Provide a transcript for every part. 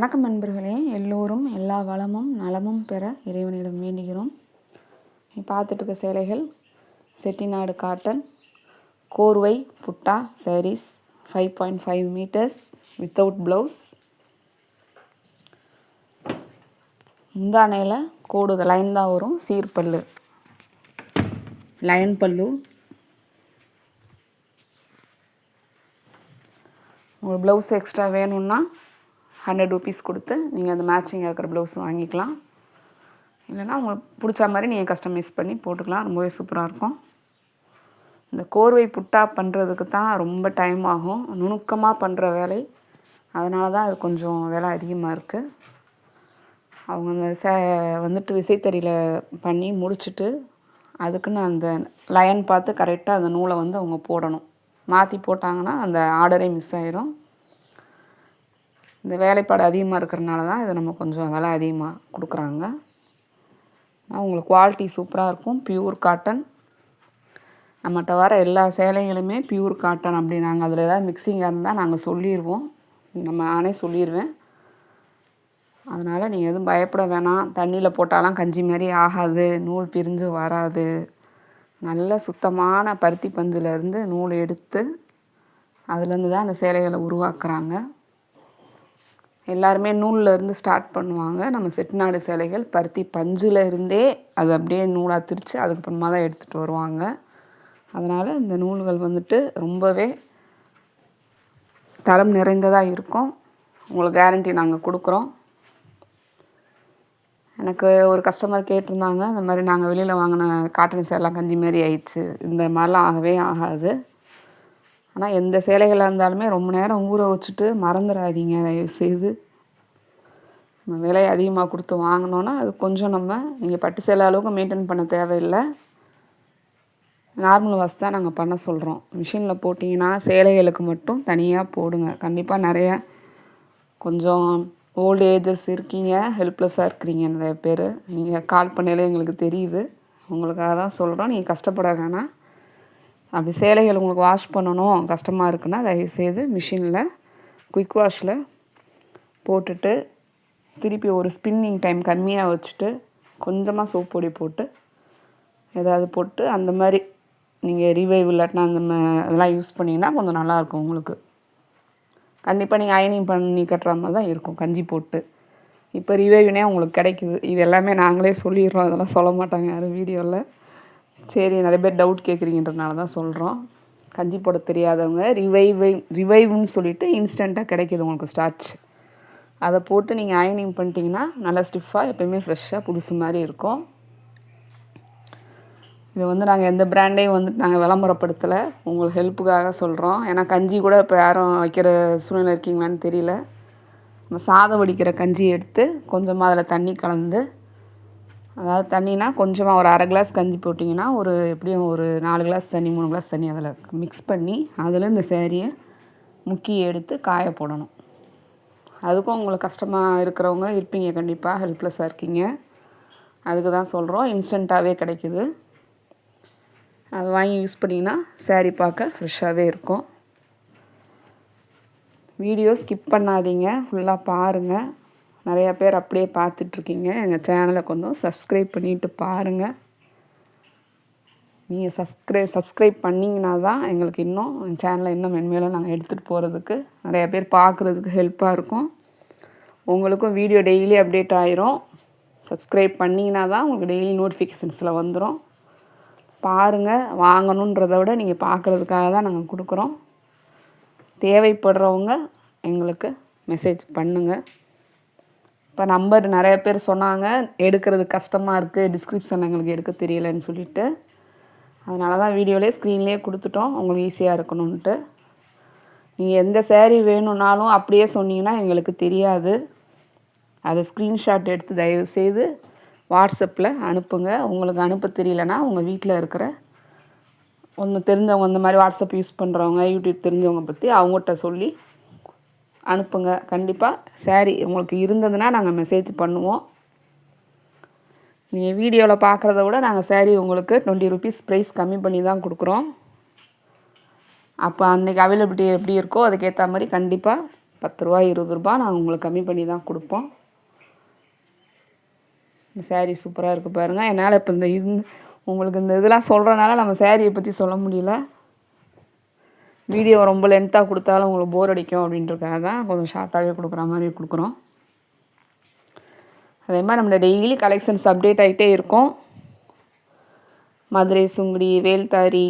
வணக்கம் நண்பர்களே. எல்லோரும் எல்லா வளமும் நலமும் பெற இறைவனிடம் வேண்டுகிறோம். நீ பார்த்துட்டு இருக்க சேலைகள் செட்டிநாடு காட்டன் கோர்வை புட்டா sarees five point five metres without blouse முந்தானையில் கோடு லைன் தான் வரும். சீர்பல்லு. லைன் பல்லு. உங்களுக்கு ப்ளவுஸ் எக்ஸ்ட்ரா வேணும்னா ஹண்ட்ரட் ருபீஸ் கொடுத்து நீங்கள் அந்த மேட்சிங்காக இருக்கிற ப்ளவுஸ் வாங்கிக்கலாம். இல்லைனா உங்களுக்கு பிடிச்ச மாதிரி நீங்கள் கஸ்டமைஸ் பண்ணி போட்டுக்கலாம். ரொம்பவே சூப்பராக இருக்கும். இந்த கோர்வை புட்டா பண்ணுறதுக்கு தான் ரொம்ப டைம் ஆகும். நுணுக்கமாக பண்ணுற வேலை. அதனால தான் அது கொஞ்சம் விலை அதிகமாக இருக்குது அவங்க அந்த சே வந்துட்டு விசைத்தறியில் பண்ணி முடிச்சுட்டு அதுக்குன்னு அந்த லயன் பார்த்து கரெக்டாக அந்த நூலை வந்து அவங்க போடணும். மாற்றி போட்டாங்கன்னா அந்த ஆர்டரே மிஸ் ஆயிரும். இந்த வேலைப்பாடு அதிகமாக இருக்கிறனால தான் இதை நம்ம கொஞ்சம் விலை அதிகமாக கொடுக்குறாங்க. உங்களுக்கு குவாலிட்டி சூப்பராக இருக்கும். பியூர் காட்டன் நம்மகிட்ட வர எல்லா சேலைகளுமே பியூர் காட்டன் அப்படி நாங்கள் அதில் ஏதாவது மிக்சிங்காக இருந்தால் நாங்கள் சொல்லிடுவோம் நம்ம நானே சொல்லிடுவேன் அதனால் நீங்கள் எதுவும் பயப்பட வேணாம். தண்ணியில் போட்டாலாம் கஞ்சி மாதிரி ஆகாது. நூல் பிரிஞ்சு வராது. நல்ல சுத்தமான பருத்தி பஞ்சிலேருந்து நூல் எடுத்து அதுலேருந்து தான் அந்த சேலைகளை உருவாக்குறாங்க. எல்லாருமே நூலில் இருந்து ஸ்டார்ட் பண்ணுவாங்க. நம்ம செட்டிநாடு சேலைகள் பருத்தி பஞ்சில் இருந்தே அது அப்படியே நூலாக திரித்து அதுக்கப்புறமா தான் எடுத்துகிட்டு வருவாங்க. அதனால் இந்த நூல்கள் வந்துட்டு ரொம்பவே தரம் நிறைந்ததாக இருக்கும். உங்களுக்கு கேரண்டி நாங்கள் கொடுக்குறோம். எனக்கு ஒரு கஸ்டமர் கேட்டிருந்தாங்க இந்த மாதிரி நாங்கள் வெளியில் வாங்கின காட்டன் சேலாம் கஞ்சி மாரி ஆயிடுச்சு. இந்த மாதிரிலாம் ஆகவே ஆகாது. ஆனால் எந்த சேலைகளாக இருந்தாலுமே ரொம்ப நேரம் ஊற வச்சுட்டு மறந்துடாதீங்க தயவுசெய்து. நம்ம விலை அதிகமாக கொடுத்து வாங்கினோன்னா அது கொஞ்சம் நம்ம நீங்கள் பட்டு சேலை அளவுக்கு மெயின்டைன் பண்ண தேவையில்லை. நார்மல் வாஷ் தான் நாங்கள் பண்ண சொல்கிறோம் மிஷினில் போட்டிங்கன்னா சேலைகளுக்கு மட்டும் தனியாக போடுங்க. கண்டிப்பாக நிறைய கொஞ்சம் ஓல்டு ஏஜஸ் இருக்கீங்க ஹெல்ப்லெஸ்ஸாக இருக்கிறீங்க நிறைய பேர். நீங்கள் கால் பண்ணாலே எங்களுக்கு தெரியுது. உங்களுக்காக தான் சொல்கிறோம் நீங்கள் கஷ்டப்பட வேணாம். அப்படி சேலைகள் உங்களுக்கு வாஷ் பண்ணணும் கஷ்டமாக இருக்குன்னா தயவுசெய்து மிஷினில் குயிக் வாஷில் போட்டுட்டு திருப்பி ஒரு ஸ்பின்னிங் டைம் கம்மியாக வச்சுட்டு கொஞ்சமாக சோப் பொடி போட்டு ஏதாவது போட்டு அந்த மாதிரி நீங்கள் ரிவைவ் இல்லாட்டினா அந்த அதெல்லாம் யூஸ் பண்ணிங்கன்னா கொஞ்சம் நல்லாயிருக்கும் உங்களுக்கு. கண்டிப்பாக நீங்கள் அயனிங் பண்ணி கட்டுற மாதிரி தான் இருக்கும் கஞ்சி போட்டு. இப்போ ரிவைவ்னே உங்களுக்கு கிடைக்குது. இது எல்லாமே நாங்களே சொல்லிடுறோம் அதெல்லாம் சொல்ல மாட்டாங்க யாரும் வீடியோவில் சரி நிறைய பேர் டவுட் கேட்குறீங்கன்றதுனால தான் சொல்கிறோம் கஞ்சி போட தெரியாதவங்க ரிவைவை ரிவைவ்னு சொல்லிவிட்டு இன்ஸ்டண்ட்டாக கிடைக்கிது உங்களுக்கு ஸ்டார்ச் அதை போட்டு நீங்கள் அயனிங் பண்ணிட்டீங்கன்னா நல்லா ஸ்டிஃபாக எப்போயுமே ஃப்ரெஷ்ஷாக புதுசு மாதிரி இருக்கும். இது வந்து நாங்கள் எந்த பிராண்டையும் வந்து நாங்கள் விளம்பரப்படுத்தலை. உங்களுக்கு ஹெல்ப்புக்காக சொல்கிறோம் ஏன்னா கஞ்சி கூட இப்போ யாரும் வைக்கிற சூழ்நிலை இருக்கீங்களான்னு தெரியல. நம்ம சாதம் வடிக்கிற கஞ்சி எடுத்து கொஞ்சமாக அதில் தண்ணி கலந்து அதாவது தண்ணினா கொஞ்சமாக ஒரு அரை கிளாஸ் கஞ்சி போட்டிங்கன்னா ஒரு எப்படியும் ஒரு நாலு கிளாஸ் தண்ணி மூணு கிளாஸ் தண்ணி அதில் மிக்ஸ் பண்ணி அதில் இந்த சேரீயை முக்கி எடுத்து காய போடணும். அதுக்கும் உங்களுக்கு கஷ்டமாக இருக்கிறவங்க இருப்பீங்க. கண்டிப்பாக ஹெல்ப்லெஸ்ஸாக இருக்கீங்க. அதுக்கு தான் சொல்கிறோம் இன்ஸ்டண்ட்டாகவே கிடைக்குது. அது வாங்கி யூஸ் பண்ணிங்கன்னா சேரீ பார்க்க ஃப்ரெஷ்ஷாகவே இருக்கும். வீடியோ ஸ்கிப் பண்ணாதீங்க. ஃபுல்லாக பாருங்கள் நிறையா பேர் அப்படியே பார்த்துட்ருக்கீங்க. எங்கள் சேனலை கொஞ்சம் சப்ஸ்கிரைப் பண்ணிவிட்டு பாருங்கள் நீங்கள் சப்ஸ்கிரை சப்ஸ்கிரைப் பண்ணிங்கன்னா தான் எங்களுக்கு இன்னும் சேனலை இன்னும் மென்மேலும் நாங்கள் எடுத்துகிட்டு போகிறதுக்கு நிறையா பேர் பார்க்குறதுக்கு ஹெல்ப்பாக இருக்கும். உங்களுக்கும் வீடியோ டெய்லி அப்டேட் ஆயிரும். சப்ஸ்கிரைப் பண்ணிங்கன்னா தான் உங்களுக்கு டெய்லி நோட்டிஃபிகேஷன்ஸில் வந்துடும் பாருங்கள் வாங்கணுன்றதை விட நீங்கள் பார்க்குறதுக்காக தான் நாங்கள் கொடுக்குறோம். தேவைப்படுறவங்க எங்களுக்கு மெசேஜ் பண்ணுங்கள் இப்போ நம்பர் நிறைய பேர் சொன்னாங்க. எடுக்கிறது கஷ்டமாக இருக்குது டிஸ்கிரிப்ஷன் எங்களுக்கு எடுக்க தெரியலன்னு சொல்லிட்டு. அதனால தான் வீடியோலேயே ஸ்க்ரீன்லேயே கொடுத்துட்டோம். உங்களுக்கு ஈஸியாக இருக்கணுன்ட்டு நீங்கள் எந்த சேரீ வேணும்னாலும் அப்படியே சொன்னீங்கன்னா எங்களுக்கு தெரியாது. அதை ஸ்க்ரீன்ஷாட் எடுத்து தயவு செய்து வாட்ஸ்அப்பில் அனுப்புங்க. உங்களுக்கு அனுப்ப தெரியலனா உங்கள் வீட்டில் இருக்கிற ஒன்று தெரிஞ்சவங்க இந்த மாதிரி வாட்ஸ்அப் யூஸ் பண்ணுறவங்க யூடியூப் தெரிஞ்சவங்க பற்றி அவங்ககிட்ட சொல்லி அனுப்புங்க. கண்டிப்பாக சாரி உங்களுக்கு இருந்ததுன்னா நாங்கள் மெசேஜ் பண்ணுவோம். நீங்கள் வீடியோவில் பார்க்குறத விட நாங்கள் சாரீ உங்களுக்கு டுவெண்ட்டி ருபீஸ் ப்ரைஸ் கம்மி பண்ணி தான் கொடுக்குறோம். அப்போ அன்றைக்கி அவைலபிலிட்டி எப்படி இருக்கோ அதுக்கேற்ற மாதிரி கண்டிப்பாக பத்து ரூபா இருபது ரூபா நாங்கள் உங்களுக்கு கம்மி பண்ணி தான் கொடுப்போம். இந்த சேரீ சூப்பராக இருக்குது பாருங்கள் என்னால் இப்போ இந்த இது உங்களுக்கு இந்த இதெல்லாம் சொல்கிறனால நம்ம சேரீயை பற்றி சொல்ல முடியல. வீடியோ ரொம்ப லென்த்தாக கொடுத்தாலும் உங்களுக்கு போர் அடிக்கும் அப்படின்றக்காக தான் கொஞ்சம் ஷார்ட்டாகவே கொடுக்குற மாதிரி கொடுக்குறோம். அதே மாதிரி நம்மளோட டெய்லி கலெக்ஷன்ஸ் அப்டேட் ஆகிட்டே இருக்கும். மதுரை சுங்குடி வேல்தாரி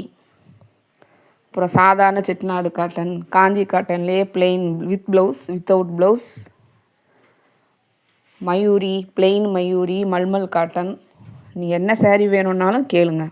அப்புறம் சாதாரண Chettinad cotton Kanchi காட்டன்லேயே plain with blouse without blouse Mayuri plain Mayuri mulmul cotton நீங்கள் என்ன சேரீ வேணும்னாலும் கேளுங்கள்